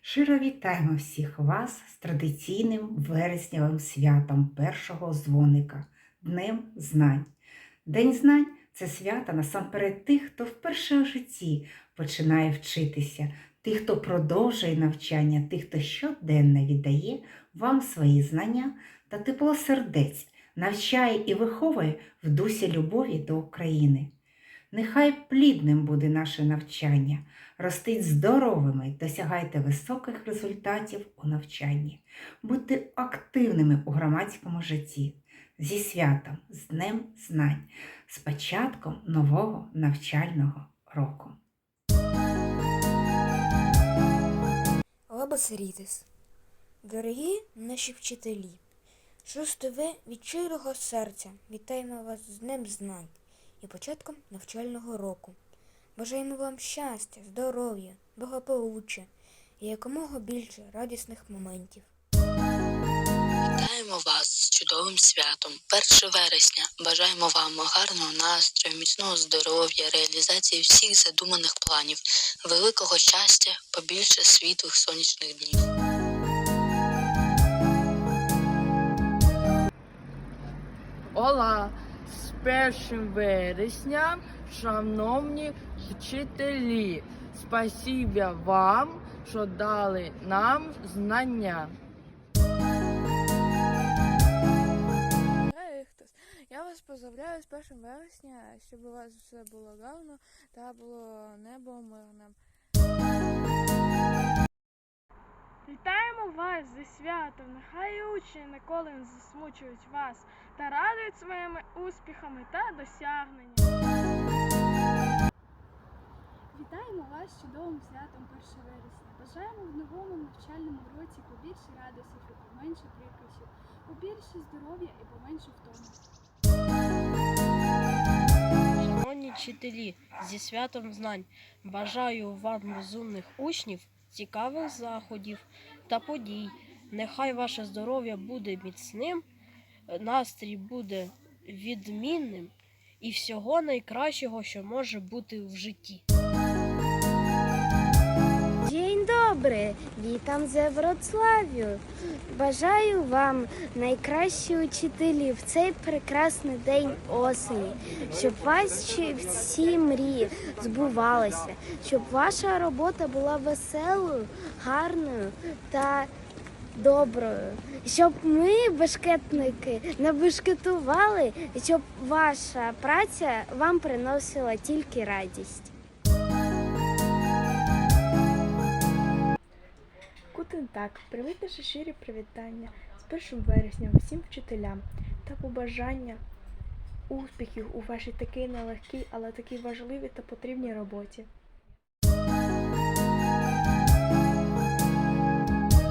Щиро вітаємо всіх вас з традиційним вереснявим святом першого дзвоника Днем Знань. День знань це свято насамперед тих, хто вперше у житті починає вчитися, тих, хто продовжує навчання, тих, хто щоденно віддає вам свої знання та тепло сердець, навчає і виховує в дусі любові до України. Нехай плідним буде наше навчання, ростіть здоровими, досягайте високих результатів у навчанні, будьте активними у громадському житті. Зі святом, з Днем Знань, з початком нового навчального року. Лабасерітис. Дорогі наші вчителі, шосте ви від щирого серця вітаємо вас з Днем Знань і початком навчального року. Бажаємо вам щастя, здоров'я, благополуччя і якомога більше радісних моментів. Вітаємо вас з чудовим святом, 1 вересня. Бажаємо вам гарного настрою, міцного здоров'я, реалізації всіх задуманих планів, великого щастя, побільше світлих сонячних днів. Ола! З першим вересня, шановні вчителі, спасибі вам, що дали нам знання. Я вас поздравляю з 1 вересня, щоб у вас все було гарно та було небо мирним. Вітаємо вас зі святом! Нехай учні ніколи не засмучують вас та радують своїми успіхами та досягненнями. Вітаємо вас з чудовим святом 1 вересня. Бажаємо в новому навчальному році побільше радостів і поменше прикрощів, побільше здоров'я і поменше втоми. Шановні вчителі, зі святом знань бажаю вам розумних учнів, цікавих заходів та подій. Нехай ваше здоров'я буде міцним, настрій буде відмінним і всього найкращого, що може бути в житті. Dzień dobry, witam ze Wrocławiu. Бажаю вам найкращі учителі в цей прекрасний день осені, щоб ваші всі мрії збувалися, щоб ваша робота була веселою, гарною та доброю, щоб ми, бешкетники, не бешкетували, щоб ваша праця вам приносила тільки радість. Кутин так, прийміть наші щирі привітання з 1 вересня всім вчителям та побажання успіхів у вашій такій нелегкій, але такій важливій та потрібній роботі.